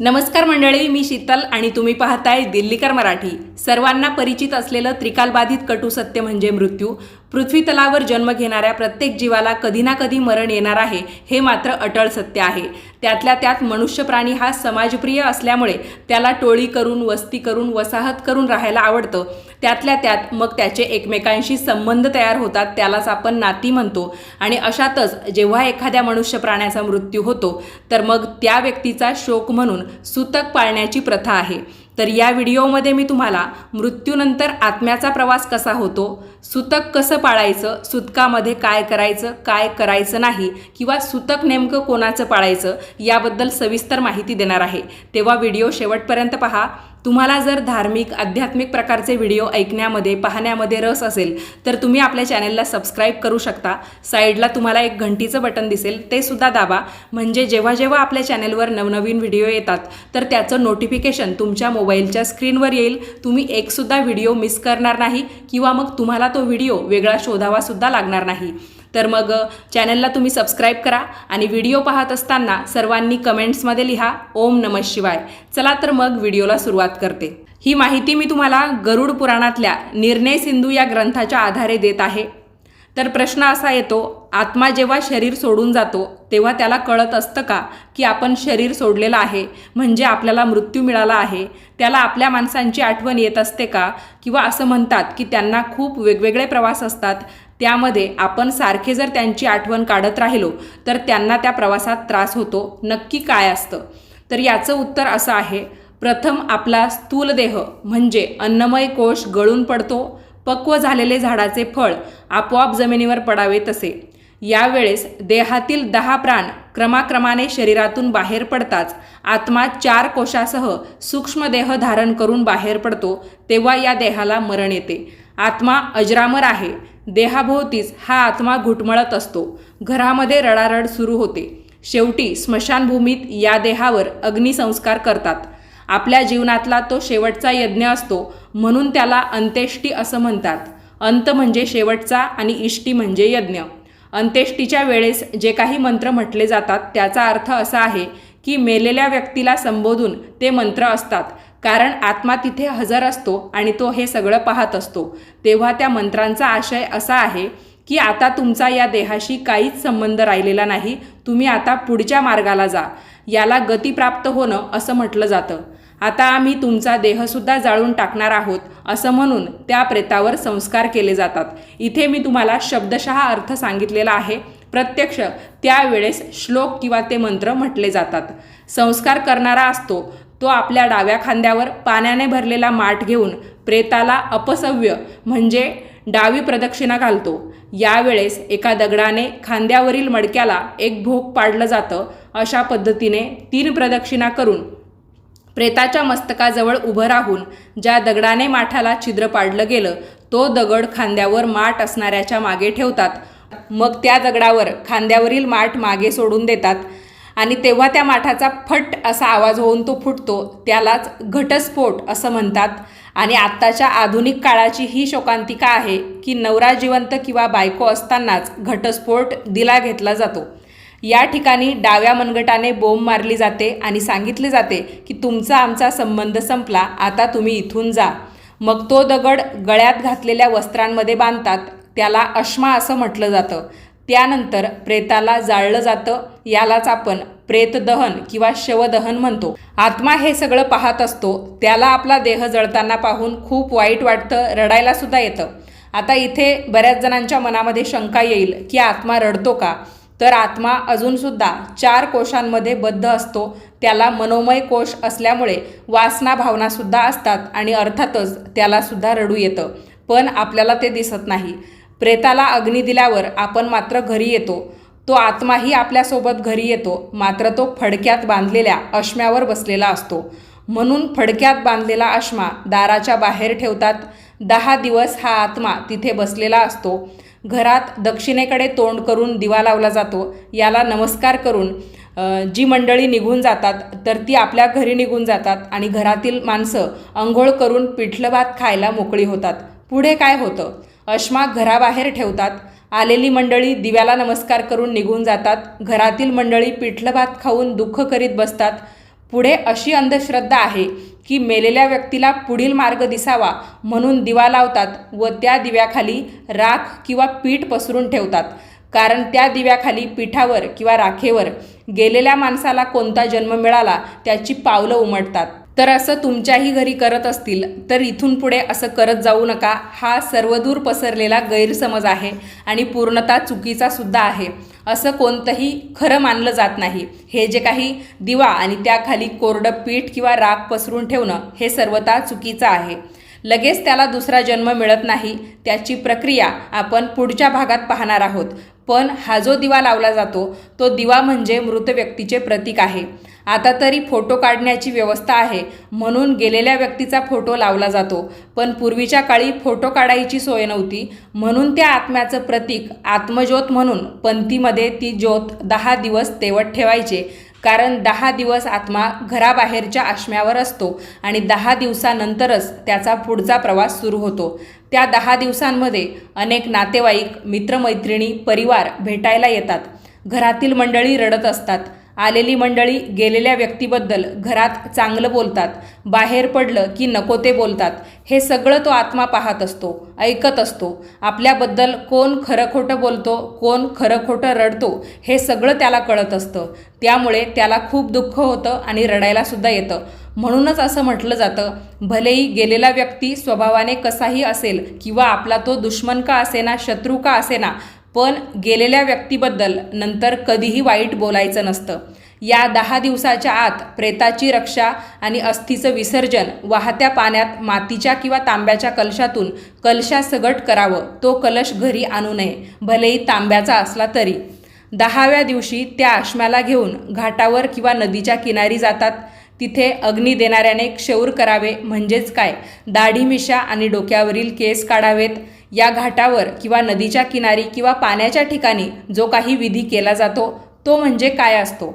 नमस्कार मंडळी मी शीतल आणि तुम्ही पाहताय दिल्लीकर मराठी. सर्वांना परिचित असलेलं त्रिकालबाधित कटू सत्य म्हणजे मृत्यू. पृथ्वी तलावर जन्म घेणाऱ्या प्रत्येक जीवाला कधी ना कधी मरण येणार आहे हे मात्र अटळ सत्य आहे. त्यातल्या त्यात मनुष्य प्राणी हा समाजप्रिय असल्यामुळे त्याला टोळी करून वस्ती करून वसाहत करून राहायला आवडतं. त्यातल्या त्यात मग त्याचे एकमेकांशी संबंध तयार होतात त्यालाच आपण नाती म्हणतो. आणि अशातच जेव्हा एखाद्या मनुष्य प्राण्याचा मृत्यू होतो तर मग त्या व्यक्तीचा शोक म्हणून सुतक पाळण्याची प्रथा आहे. तर या व्हिडिओमध्ये मी तुम्हाला मृत्यूनंतर आत्म्याचा प्रवास कसा होतो सुतक कसं पाळायचं सुतकामध्ये काय करायचं काय करायचं नाही किंवा सुतक नेमकं कोणाचं पाळायचं याबद्दल सविस्तर माहिती देणार आहे. तेव्हा व्हिडिओ शेवटपर्यंत पहा. तुम्हाला जर धार्मिक आध्यात्मिक प्रकारचे व्हिडिओ ऐकण्यामध्ये पाहण्यामध्ये रस असेल तर तुम्ही आपल्या चॅनेलला सबस्क्राईब करू शकता. साईडला तुम्हाला एक घंटीचं बटन दिसेल ते सुद्धा दाबा. म्हणजे जेव्हा जेव्हा आपल्या चॅनेलवर नवनवीन व्हिडिओ येतात तर त्याचं नोटिफिकेशन तुमच्या मोबाईलच्या स्क्रीनवर येईल. तुम्ही एकसुद्धा व्हिडिओ मिस करणार नाही किंवा मग तुम्हाला तो व्हिडिओ वेगळा शोधावासुद्धा लागणार नाही. तर मग चॅनलला तुम्ही सबस्क्राईब करा आणि व्हिडिओ पाहत असताना सर्वांनी कमेंट्समध्ये लिहा ओम नम शिवाय. चला तर मग व्हिडिओला सुरुवात करते. ही माहिती मी तुम्हाला गरुड पुराणातल्या निर्णय सिंधू या ग्रंथाच्या आधारे देत आहे. तर प्रश्न असा येतो आत्मा जेव्हा शरीर सोडून जातो तेव्हा त्याला कळत असतं का की आपण शरीर सोडलेलं आहे म्हणजे आपल्याला मृत्यू मिळाला आहे? त्याला आपल्या माणसांची आठवण येत असते का? किंवा असं म्हणतात की त्यांना खूप वेगवेगळे प्रवास असतात. त्यामध्ये आपण सारखे जर त्यांची आठवण काढत राहिलो तर त्यांना त्या प्रवासात त्रास होतो. नक्की काय असतं? तर याचं उत्तर असं आहे प्रथम आपला स्थूल देह म्हणजे अन्नमय कोश गळून पडतो. पक्व झालेले झाडाचे फळ आपोआप जमिनीवर पडावे तसे. यावेळेस देहातील दहा प्राण क्रमाक्रमाने शरीरातून बाहेर पडताच आत्मा चार कोशासह सूक्ष्मदेह धारण करून बाहेर पडतो तेव्हा या देहाला मरण येते. आत्मा अजरामर आहे देहाभोवतीच हा आत्मा घुटमळत असतो. घरामध्ये रडारड सुरू होते. शेवटी स्मशानभूमीत या देहावर अग्निसंस्कार करतात. आपल्या जीवनातला तो शेवटचा यज्ञ असतो म्हणून त्याला अंत्येष्टी असं म्हणतात. अंत म्हणजे शेवटचा आणि इष्टी म्हणजे यज्ञ. अंत्येष्टीच्या वेळेस जे काही मंत्र म्हटले जातात त्याचा अर्थ असा आहे की मेलेल्या व्यक्तीला संबोधून ते मंत्र असतात. कारण आत्मा तिथे हजर असतो आणि तो हे सगळं पाहत असतो. तेव्हा त्या मंत्रांचा आशय असा आहे की आता तुमचा या देहाशी काहीच संबंध राहिलेला नाही. तुम्ही आता पुढच्या मार्गाला जा. याला गती प्राप्त होणं असं म्हटलं जातं. आता आम्ही तुमचा देहसुद्धा जाळून टाकणार आहोत असं म्हणून त्या प्रेतावर संस्कार केले जातात. इथे मी तुम्हाला शब्दशः अर्थ सांगितलेला आहे. प्रत्यक्ष त्यावेळेस श्लोक किंवा ते मंत्र म्हटले जातात. संस्कार करणारा असतो. तो आपल्या डाव्या खांद्यावर पाण्याने भरलेला माठ घेऊन प्रेताला अपसव्य म्हणजे डावी प्रदक्षिणा घालतो. यावेळेस एका दगडाने खांद्यावरील मडक्याला एक भोग पाडलं जातं. अशा पद्धतीने तीन प्रदक्षिणा करून प्रेताच्या मस्तकाजवळ उभं राहून ज्या दगडाने माठाला छिद्र पाडलं गेलं तो दगड खांद्यावर माठ असणाऱ्याच्या मागे ठेवतात. मग त्या दगडावर खांद्यावरील माठ मागे सोडून देतात. आणि तेव्हा त्या माठाचा फट असा आवाज होऊन तो फुटतो त्यालाच घटस्फोट असं म्हणतात. आणि आत्ताच्या आधुनिक काळाची ही शोकांतिका आहे की नवरा जिवंत किंवा बायको असतानाच घटस्फोट दिला घेतला जातो. या ठिकाणी डाव्या मनगटाने बोंब मारली जाते आणि सांगितले जाते की तुमचा आमचा संबंध संपला आता तुम्ही इथून जा. मग तो दगड गळ्यात घातलेल्या वस्त्रांमध्ये बांधतात त्याला अश्मा असं म्हटलं जातं. त्यानंतर प्रेताला जाळलं जातं. यालाच आपण प्रेतदहन किंवा शवदहन म्हणतो. आत्मा हे सगळं पाहत असतो. त्याला आपला देह जळताना पाहून खूप वाईट वाटतं रडायला सुद्धा येतं. आता इथे बऱ्याच जणांच्या मनामध्ये शंका येईल की आत्मा रडतो का? तर आत्मा अजूनसुद्धा चार कोशांमध्ये बद्ध असतो. त्याला मनोमय कोश असल्यामुळे वासना भावनासुद्धा असतात आणि अर्थातच त्यालासुद्धा रडू येतं. पण आपल्याला ते दिसत नाही. प्रेताला अग्नी दिल्यावर आपण मात्र घरी येतो. तो आत्माही आपल्यासोबत घरी येतो मात्र तो फडक्यात बांधलेल्या अश्म्यावर बसलेला असतो. म्हणून फडक्यात बांधलेला अश्मा दाराच्या बाहेर ठेवतात. दहा दिवस हा आत्मा तिथे बसलेला असतो. घरात दक्षिणेकडे तोंड करून दिवा लावला जातो. याला नमस्कार करून जी मंडळी निघून जातात तर ती आपल्या घरी निघून जातात आणि घरातील माणसं अंघोळ करून पिठलं भात खायला मोकळी होतात. पुढे काय होतं? अश्मा घराबाहेर ठेवतात. आलेली मंडळी दिव्याला नमस्कार करून निघून जातात. घरातील मंडळी पिठलं भात खाऊन दुःख करीत बसतात. पुढे अशी अंधश्रद्धा आहे की मेलेल्या व्यक्तीला पुढील मार्ग दिसावा म्हणून दिवा लावतात व त्या दिव्याखाली राख किंवा पीठ पसरून ठेवतात. कारण त्या दिव्याखाली पिठावर किंवा राखेवर गेलेल्या माणसाला कोणता जन्म मिळाला त्याची पावलं उमटतात. तर असं तुमच्याही घरी करत असतील तर इथून पुढे असं करत जाऊ नका. हा सर्वदूर पसरलेला गैरसमज आहे आणि पूर्णतः चुकीचा सुद्धा आहे. असं कोणतंही खरं मानलं जात नाही. हे जे काही दिवा आणि त्याखाली कोरडं पीठ किंवा राख पसरून ठेवणं हे सर्वतः चुकीचं आहे. लगेच त्याला दुसरा जन्म मिळत नाही. त्याची प्रक्रिया आपण पुढच्या भागात पाहणार आहोत. पण हा जो दिवा लावला जातो तो दिवा म्हणजे मृत व्यक्तीचे प्रतीक आहे. आता तरी फोटो काढण्याची व्यवस्था आहे. म्हणून गेलेल्या व्यक्तीचा फोटो लावला जातो. पण पूर्वीच्या काळी फोटो काढायची सोय नव्हती. म्हणून त्या आत्म्याचं प्रतीक आत्मज्योत म्हणून पंथीमध्ये ती ज्योत दहा दिवस तेवत ठेवायचे. कारण दहा दिवस आत्मा घराबाहेरच्या आश्म्यावर असतो आणि दहा दिवसानंतरच त्याचा पुढचा प्रवास सुरू होतो. त्या दहा दिवसांमध्ये अनेक नातेवाईक मित्रमैत्रिणी परिवार भेटायला येतात. घरातील मंडळी रडत असतात. आलेली मंडळी गेलेल्या व्यक्तीबद्दल घरात चांगलं बोलतात बाहेर पडलं की नको ते बोलतात हे सगळं तो आत्मा पाहत असतो ऐकत असतो. आपल्याबद्दल कोण खरं खोटं बोलतो कोण खरं खोटं रडतो हे सगळं त्याला कळत असतं. त्यामुळे त्याला खूप दुःख होतं आणि रडायलासुद्धा येतं. म्हणूनच असं म्हटलं जातं भलेही गेलेला व्यक्ती स्वभावाने कसाही असेल किंवा आपला तो दुश्मन का असेना शत्रू का असेना पण गेलेल्या व्यक्तीबद्दल नंतर कधीही वाईट बोलायचं नसतं. या दहा दिवसाच्या आत प्रेताची रक्षा आणि अस्थीचं विसर्जन वाहत्या पाण्यात मातीच्या किंवा तांब्याच्या कलशातून कलशासगट करावं तो कलश घरी आणू नये भलेही तांब्याचा असला तरी. दहाव्या दिवशी त्या आश्म्याला घेऊन घाटावर किंवा नदीच्या किनारी जातात. तिथे अग्नी देणाऱ्याने क्षौर करावे म्हणजेच काय? दाढी मिशा आणि डोक्यावरील केस काढावेत. या घाटावर किंवा नदीच्या किनारी किंवा पाण्याच्या ठिकाणी जो काही विधी केला जातो तो म्हणजे काय असतो?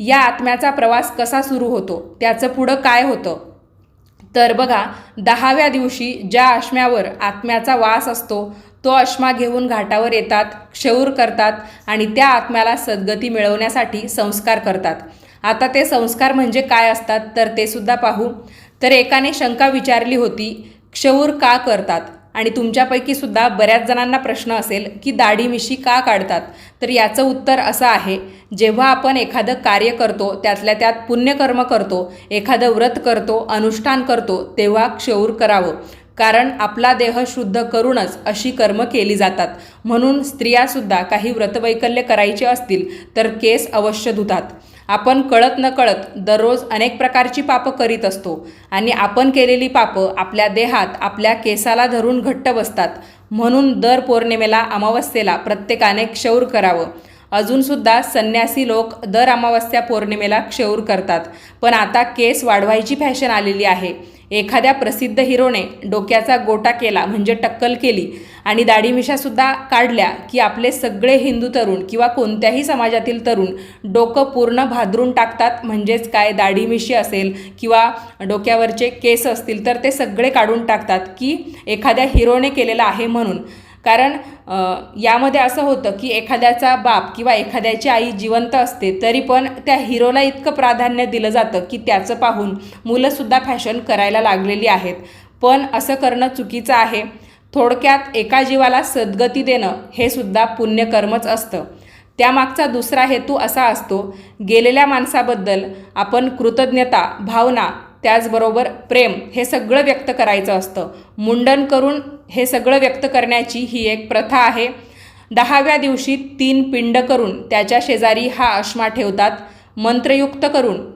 या आत्म्याचा प्रवास कसा सुरू होतो? त्याचं पुढं काय होतं? तर बघा दहाव्या दिवशी ज्या आश्म्यावर आत्म्याचा वास असतो तो आश्मा घेऊन घाटावर येतात क्षौर करतात आणि त्या आत्म्याला सद्गती मिळवण्यासाठी संस्कार करतात. आता ते संस्कार म्हणजे काय असतात? तर ते सुद्धा पाहू. तर एकाने शंका विचारली होती क्षौर का करतात? आणि तुमच्यापैकी सुद्धा बऱ्याच जणांना प्रश्न असेल की दाढी मिशी का काढतात? तर याचं उत्तर असं आहे जेव्हा आपण एखादं कार्य करतो त्यातल्या त्यात पुण्यकर्म करतो एखादं व्रत करतो अनुष्ठान करतो तेव्हा क्षौर करावं. कारण आपला देह शुद्ध करूनच अशी कर्म केली जातात. म्हणून स्त्रियासुद्धा काही व्रतवैकल्य करायचे असतील तर केस अवश्य धुतात. आपण कळत नकळत दररोज अनेक प्रकारची पापं करीत असतो. आणि आपण केलेली पापं आपल्या देहात आपल्या केसाला धरून घट्ट बसतात. म्हणून दर पौर्णिमेला अमावस्येला प्रत्येकाने क्षौर करावं. अजूनसुद्धा संन्यासी लोक दर अमावस्या पौर्णिमेला क्षौर करतात. पण आता केस वाढवायची फॅशन आलेली आहे. एखाद्या प्रसिद्ध हिरोने डोक्याचा गोटा केला म्हणजे टक्कल केली आणि दाढीमिशासुद्धा काढल्या की आपले सगळे हिंदू तरुण किंवा कोणत्याही समाजातील तरुण डोकं पूर्ण भादरून टाकतात. म्हणजेच काय? दाढीमिशी असेल किंवा डोक्यावरचे केस असतील तर ते सगळे काढून टाकतात की एखाद्या हिरोने केलेलं आहे म्हणून. कारण यामध्ये असं होतं की एखाद्याचा बाप किंवा एखाद्याची आई जिवंत असते तरी पण त्या हिरोला इतकं प्राधान्य दिलं जातं की त्याचं पाहून मुलंसुद्धा फॅशन करायला लागलेली आहेत. पण असं करणं चुकीचं आहे. थोडक्यात एका जीवाला सद्गती देणं हे सुद्धा पुण्यकर्मच असतं. त्यामागचा दुसरा हेतू असा असतो गेलेल्या माणसाबद्दल आपण कृतज्ञता भावना त्याचबरोबर प्रेम हे सगळं व्यक्त करायचं असतं. मुंडन करून हे सगळं व्यक्त करण्याची ही एक प्रथा आहे. दहाव्या दिवशी तीन पिंड करून त्याच्या शेजारी हा अश्मा ठेवतात मंत्रयुक्त करून.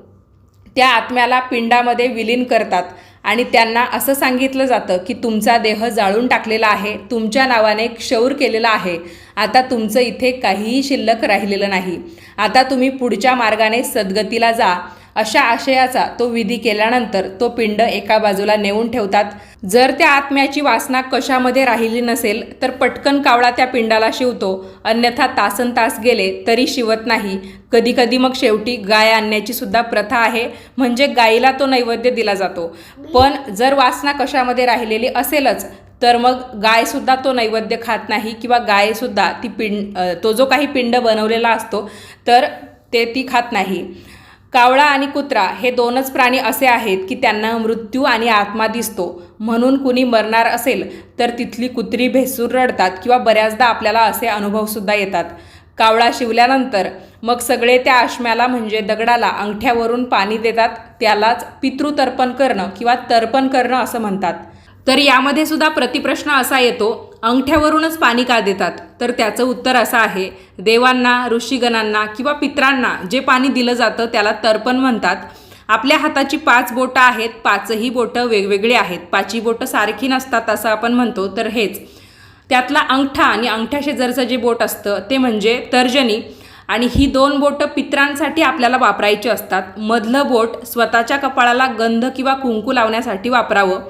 त्या आत्म्याला पिंडामध्ये विलीन करतात. आणि त्यांना असं सांगितलं जातं की तुमचा देह जाळून टाकलेला आहे तुमच्या नावाने क्षौर केलेला आहे आता तुमचं इथे काहीही शिल्लक राहिलेलं नाही. आता तुम्ही पुढच्या मार्गाने सद्गतीला जा. अशा आशयाचा तो विधी केल्यानंतर तो पिंड एका बाजूला नेऊन ठेवतात. जर त्या आत्म्याची वासना कशामध्ये राहिली नसेल तर पटकन कावळा त्या पिंडाला शिवतो. अन्यथा तासन तास गेले तरी शिवत नाही. कधीकधी मग शेवटी गाय आणण्याची सुद्धा प्रथा आहे. म्हणजे गायीला तो नैवेद्य दिला जातो. पण जर वासना कशामध्ये राहिलेली असेलच तर मग गायसुद्धा तो नैवेद्य खात नाही किंवा गायसुद्धा ती पिंड तो जो काही पिंड बनवलेला असतो तर ते ती खात नाही. कावळा आणि कुत्रा हे दोनच प्राणी असे आहेत की त्यांना मृत्यू आणि आत्मा दिसतो. म्हणून कुणी मरणार असेल तर तिथली कुत्री भेसूर रडतात किंवा बऱ्याचदा आपल्याला असे अनुभवसुद्धा येतात. कावळा शिवल्यानंतर मग सगळे त्या आश्म्याला म्हणजे दगडाला अंगठ्यावरून पाणी देतात त्यालाच पितृतर्पण करणं किंवा तर्पण करणं असं म्हणतात. तर यामध्ये सुद्धा प्रतिप्रश्न असा येतो अंगठ्यावरूनच पाणी का देतात? तर त्याचं उत्तर असं आहे देवांना ऋषीगणांना किंवा पित्रांना जे पाणी दिलं जातं त्याला तर्पण म्हणतात. आपल्या हाताची पाच बोटं आहेत पाचही बोटं वेगवेगळी आहेत. पाचही बोटं सारखी नसतात असं आपण म्हणतो तर हेच. त्यातला अंगठा आणि अंगठ्या शेजारचं जे बोट असतं ते म्हणजे तर्जनी. आणि ही दोन बोटं पित्रांसाठी आपल्याला वापरायची असतात. मधलं बोट स्वतःच्या कपाळाला गंध किंवा कुंकू लावण्यासाठी वापरावं.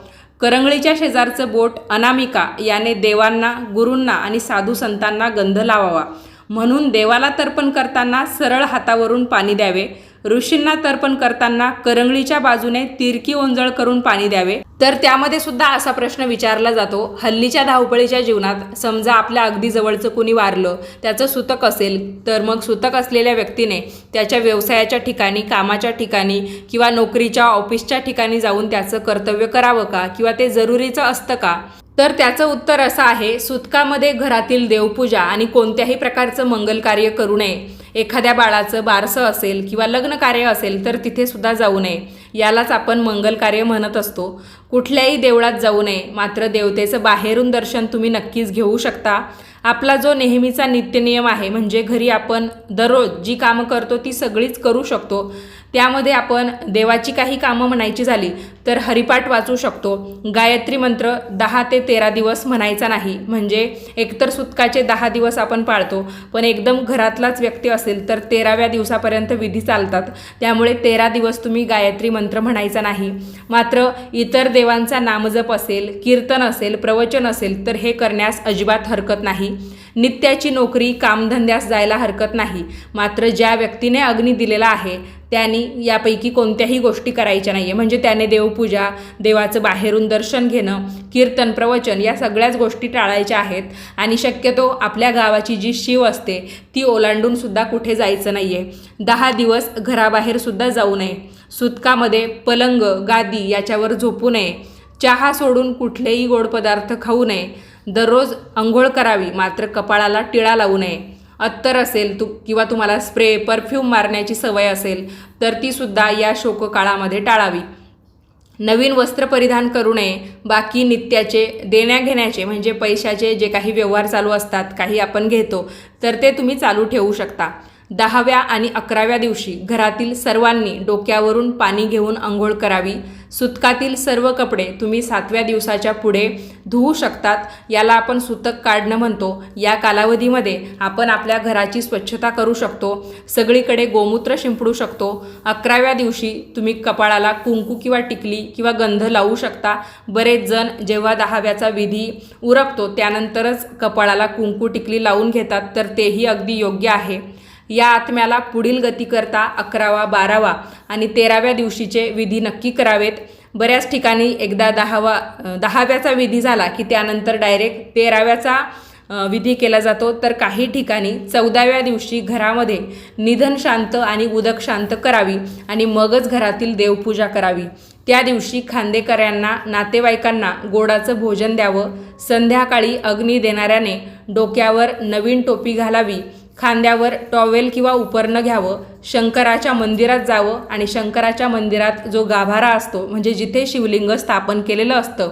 करंगळीच्या शेजारचं बोट अनामिका याने देवांना गुरूंना आणि साधू संतांना गंध लावावा. म्हणून देवाला तर्पण करताना सरळ हातावरून पाणी द्यावे. ऋषींना तर्पण करताना करंगळीच्या बाजूने तिरकी ओंजळ करून पाणी द्यावे. तर त्यामध्ये सुद्धा असा प्रश्न विचारला जातो हल्लीच्या धावपळीच्या जीवनात समजा आपल्या अगदी जवळचं कुणी वारलं त्याचं सुतक असेल तर मग सुतक असलेल्या व्यक्तीने त्याच्या व्यवसायाच्या ठिकाणी कामाच्या ठिकाणी किंवा नोकरीच्या ऑफिसच्या ठिकाणी जाऊन त्याचं कर्तव्य करावं का किंवा ते जरुरीचं असतं का? तर त्याचं उत्तर असं आहे सुतकामध्ये घरातील देवपूजा आणि कोणत्याही प्रकारचं मंगल कार्य करू नये. एखाद्या बाळाचं बारसं असेल किंवा लग्न कार्य असेल तर तिथेसुद्धा जाऊ नये. यालाच आपण मंगल कार्य म्हणत असतो. कुठल्याही देवळात जाऊ नये. मात्र देवतेचं बाहेरून दर्शन तुम्ही नक्कीच घेऊ शकता. आपला जो नेहमीचा नित्यनियम आहे म्हणजे घरी आपण दररोज जी कामं करतो ती सगळीच करू शकतो. त्यामध्ये आपण देवाची काही कामं म्हणायची झाली तर हरिपाठ वाचू शकतो. गायत्री मंत्र दहा ते तेरा दिवस म्हणायचा नाही. म्हणजे एकतर सुतकाचे दहा दिवस आपण पाळतो पण एकदम घरातलाच व्यक्ती असेल तर तेराव्या दिवसापर्यंत विधी चालतात. त्यामुळे तेरा दिवस तुम्ही गायत्री मंत्र म्हणायचा नाही. मात्र इतर देवांचा नामजप असेल कीर्तन असेल प्रवचन असेल तर हे करण्यास अजिबात हरकत नाही. नित्याची नोकरी कामधंद्यास जायला हरकत नाही. मात्र ज्या व्यक्तीने अग्नी दिलेला आहे त्यांनी यापैकी कोणत्याही गोष्टी करायच्या नाही आहे म्हणजे त्याने देवपूजा देवाचं बाहेरून दर्शन घेणं कीर्तन प्रवचन या सगळ्याच गोष्टी टाळायच्या आहेत. आणि शक्यतो आपल्या गावाची जी शिव असते ती ओलांडून सुद्धा कुठे जायचं नाही आहे दहा दिवस घराबाहेरसुद्धा जाऊ नये. सुतकामध्ये पलंग गादी याच्यावर झोपू नये. चहा सोडून कुठलेही गोड पदार्थ खाऊ नये. दररोज आंघोळ करावी मात्र कपाळाला टिळा लावू नये. अत्तर असेल तू किंवा तुम्हाला स्प्रे परफ्यूम मारण्याची सवय असेल तर ती सुद्धा या शोककाळामध्ये टाळावी. नवीन वस्त्र परिधान करू नये. बाकी नित्याचे देण्याघेण्याचे म्हणजे पैशाचे जे काही व्यवहार चालू असतात काही आपण घेतो तर ते तुम्ही चालू ठेवू शकता. दहाव्या आणि अकराव्या दिवशी घरातील सर्वांनी डोक्यावरून पाणी घेऊन आंघोळ करावी. सुतकातील सर्व कपडे तुम्ही सातव्या दिवसाच्या पुढे धुवू शकतात याला आपण सुतक काढणं म्हणतो. या कालावधीमध्ये आपण आपल्या घराची स्वच्छता करू शकतो. सगळीकडे गोमूत्र शिंपडू शकतो. अकराव्या दिवशी तुम्ही कपाळाला कुंकू किंवा टिकली किंवा गंध लावू शकता. बरेच जण जेव्हा दहाव्याचा विधी उरकतो त्यानंतरच कपाळाला कुंकू टिकली लावून घेतात तर तेही अगदी योग्य आहे. या आत्म्याला पुढील गती करता अकरावा बारावा आणि तेराव्या दिवशीचे विधी नक्की करावेत. बऱ्याच ठिकाणी एकदा दहावा दहाव्याचा विधी झाला की त्यानंतर डायरेक्ट तेराव्याचा विधी केला जातो. तर काही ठिकाणी चौदाव्या दिवशी घरामध्ये निधन शांत आणि उदक शांत करावी आणि मगच घरातील देवपूजा करावी. त्या दिवशी खांदेकऱ्यांना नातेवाईकांना गोडाचं भोजन द्यावं. संध्याकाळी अग्नी देणाऱ्याने डोक्यावर नवीन टोपी घालावी. खांद्यावर टॉवेल किंवा उपरणं घ्यावं शंकराच्या मंदिरात जावं आणि शंकराच्या मंदिरात जो गाभारा असतो म्हणजे जिथे शिवलिंग स्थापन केलेलं असतं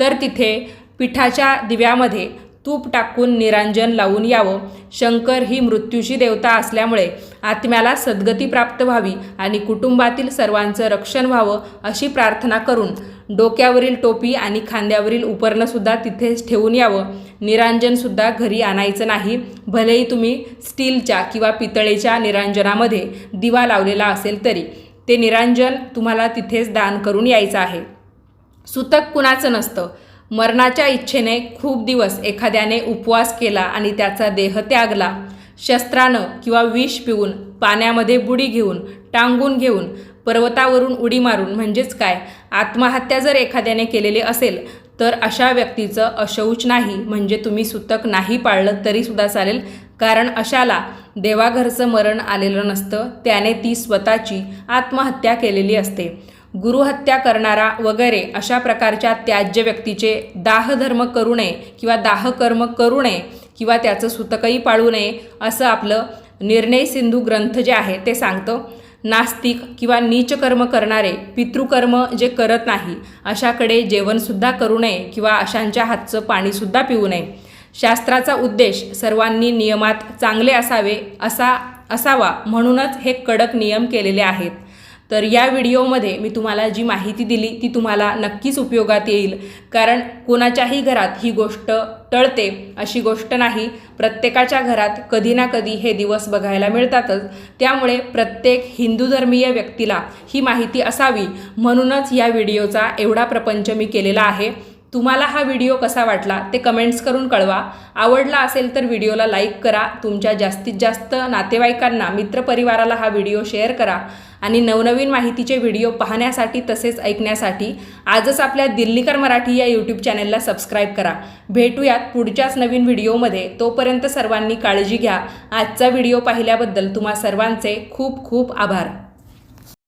तर तिथे पिठाच्या दिव्यामध्ये तूप टाकून निरांजन लावून यावं. शंकर ही मृत्यूची देवता असल्यामुळे आत्म्याला सद्गती प्राप्त व्हावी आणि कुटुंबातील सर्वांचं रक्षण व्हावं अशी प्रार्थना करून डोक्यावरील टोपी आणि खांद्यावरील उपरणंसुद्धा तिथेच ठेवून यावं. निरांजनसुद्धा घरी आणायचं नाही. भलेही तुम्ही स्टीलच्या किंवा पितळेच्या निरांजनामध्ये दिवा लावलेला असेल तरी ते निरांजन तुम्हाला तिथेच दान करून यायचं आहे. सुतक कुणाचं नसतं? मरणाच्या इच्छेने खूप दिवस एखाद्याने उपवास केला आणि त्याचा देह त्यागला. शस्त्रानं किंवा विष पिऊन पाण्यामध्ये बुडी घेऊन टांगून घेऊन पर्वतावरून उडी मारून म्हणजेच काय? आत्महत्या जर एखाद्याने केलेली असेल तर अशा व्यक्तीचं अशौच नाही म्हणजे तुम्ही सुतक नाही पाळलं तरीसुद्धा चालेल. कारण अशाला देवाघरचं मरण आलेलं नसतं त्याने ती स्वतःची आत्महत्या केलेली असते. गुरुहत्या करणारा वगैरे अशा प्रकारच्या त्याज्य व्यक्तीचे दाहधर्म करू नये किंवा दाहकर्म करू नये किंवा त्याचं सुतकही पाळू नये असं आपलं निर्णय सिंधू ग्रंथ जे आहे ते सांगतं. नास्तिक किंवा नीच कर्म करणारे पितृकर्म जे करत नाही अशाकडे जेवणसुद्धा करू नये किंवा अशांच्या हातचं पाणीसुद्धा पिऊ नये. शास्त्राचा उद्देश सर्वांनी नियमात चांगले असावे असा असावा म्हणूनच हे कडक नियम केलेले आहेत. तर या व्हिडिओमध्ये मी तुम्हाला जी माहिती दिली ती तुम्हाला नक्कीच उपयोगात येईल. कारण कोणाच्याही घरात ही गोष्ट टळते अशी गोष्ट नाही. प्रत्येकाच्या घरात कधी ना कधी हे दिवस बघायला मिळतातच. त्यामुळे प्रत्येक हिंदू धर्मीय व्यक्तीला ही माहिती असावी. म्हणूनच या व्हिडिओचा एवढा प्रपंच मी केलेला आहे. तुम्हाला हा व्हिडिओ कसा वाटला ते कमेंट्स करून कळवा. आवडला असेल तर व्हिडिओला लाईक करा. तुमच्या जास्तीत जास्त नातेवाईकांना मित्रपरिवाराला हा व्हिडिओ शेअर करा. आणि नवनवीन माहितीचे व्हिडिओ पाहण्यासाठी तसेच ऐकण्यासाठी आजच आपल्या दिल्लीकर मराठी या यूट्यूब चॅनेलला सबस्क्राईब करा. भेटूयात पुढच्याच नवीन व्हिडिओमध्ये तोपर्यंत सर्वांनी काळजी घ्या. आजचा व्हिडिओ पाहिल्याबद्दल तुम्हा सर्वांचे खूप खूप आभार.